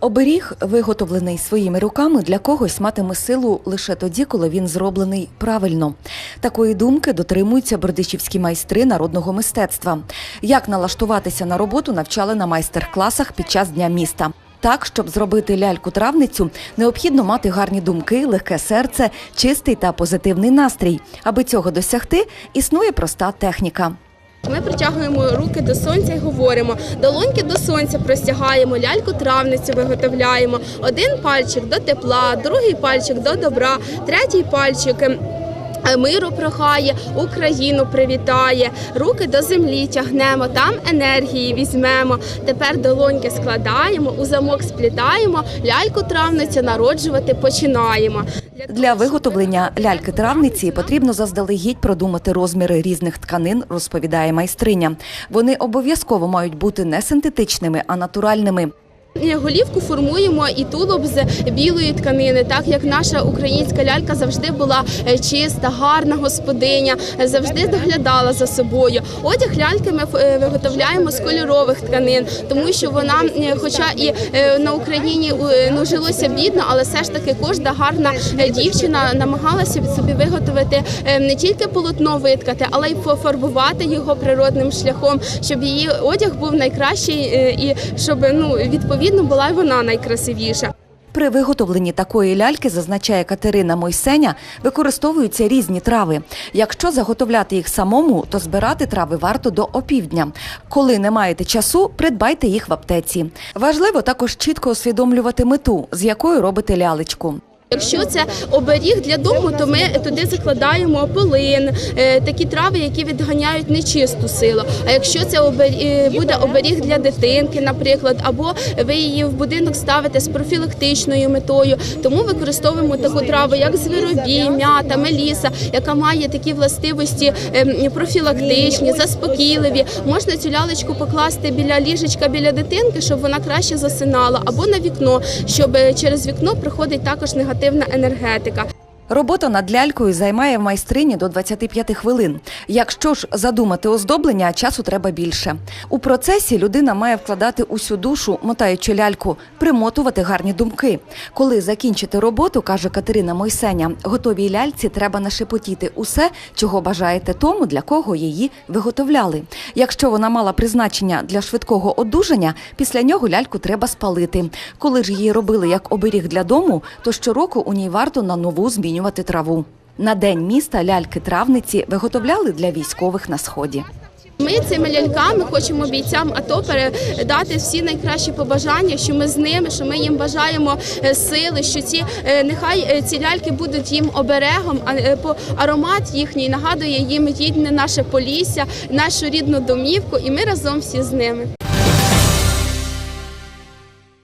Оберіг, виготовлений своїми руками, для когось матиме силу лише тоді, коли він зроблений правильно. Такої думки дотримуються бердичівські майстри народного мистецтва. Як налаштуватися на роботу, навчали на майстер-класах під час дня міста. Так, щоб зробити ляльку-травницю, необхідно мати гарні думки, легке серце, чистий та позитивний настрій. Аби цього досягти, існує проста техніка. Ми притягуємо руки до сонця і говоримо. Долоньки до сонця простягаємо, ляльку травницю виготовляємо. Один пальчик до тепла, другий пальчик до добра, третій пальчик. ем, е, Миру прохає, Україну привітає, руки до землі тягнемо, там енергії візьмемо. Тепер долоньки складаємо, у замок сплітаємо, ляльку травницю народжувати починаємо. Для виготовлення ляльки-травниці потрібно заздалегідь продумати розміри різних тканин, розповідає майстриня. Вони обов'язково мають бути не синтетичними, а натуральними. Голівку формуємо і тулуб з білої тканини, так як наша українська лялька завжди була е, чиста, гарна господиня, завжди доглядала за собою. Одяг ляльки ми е, виготовляємо з кольорових тканин, тому що вона, е, хоча і на Україні ну, жилося бідно, але все ж таки кожна гарна дівчина намагалася собі виготовити не тільки полотно виткати, але й пофарбувати його природним шляхом, щоб її одяг був найкращий і щоб ну відповідно була й вона найкрасивіша. При виготовленні такої ляльки, зазначає Катерина Мойсеня, використовуються різні трави. Якщо заготовляти їх самому, то збирати трави варто до опівдня. Коли не маєте часу, придбайте їх в аптеці. Важливо також чітко усвідомлювати мету, з якою робите лялечку. Якщо це оберіг для дому, то ми туди закладаємо полин, е, такі трави, які відганяють нечисту силу. А якщо це е, буде оберіг для дитинки, наприклад, або ви її в будинок ставите з профілактичною метою, тому використовуємо таку траву, як звіробій, м'ята, меліса, яка має такі властивості ем, профілактичні, заспокійливі. Можна цю лялечку покласти біля ліжечка, біля дитинки, щоб вона краще засинала, або на вікно, щоб е, через вікно приходить також негативна енергетика. Робота над лялькою займає в майстрині до 25 хвилин. Якщо ж задумати оздоблення, часу треба більше. У процесі людина має вкладати усю душу, мотаючи ляльку, примотувати гарні думки. Коли закінчити роботу, каже Катерина Мойсеня, готовій ляльці треба нашепотіти усе, чого бажаєте тому, для кого її виготовляли. Якщо вона мала призначення для швидкого одужання, після нього ляльку треба спалити. Коли ж її робили як оберіг для дому, то щороку у ній варто на нову змінювати траву. На день міста ляльки-травниці виготовляли для військових на сході. Ми цими ляльками хочемо бійцям АТО передати всі найкращі побажання, що ми з ними, що ми їм бажаємо е, сили, що ці е, нехай е, ці ляльки будуть їм оберегом, а аромат їхній нагадує їм рідне наше полісся, нашу рідну домівку, і ми разом всі з ними.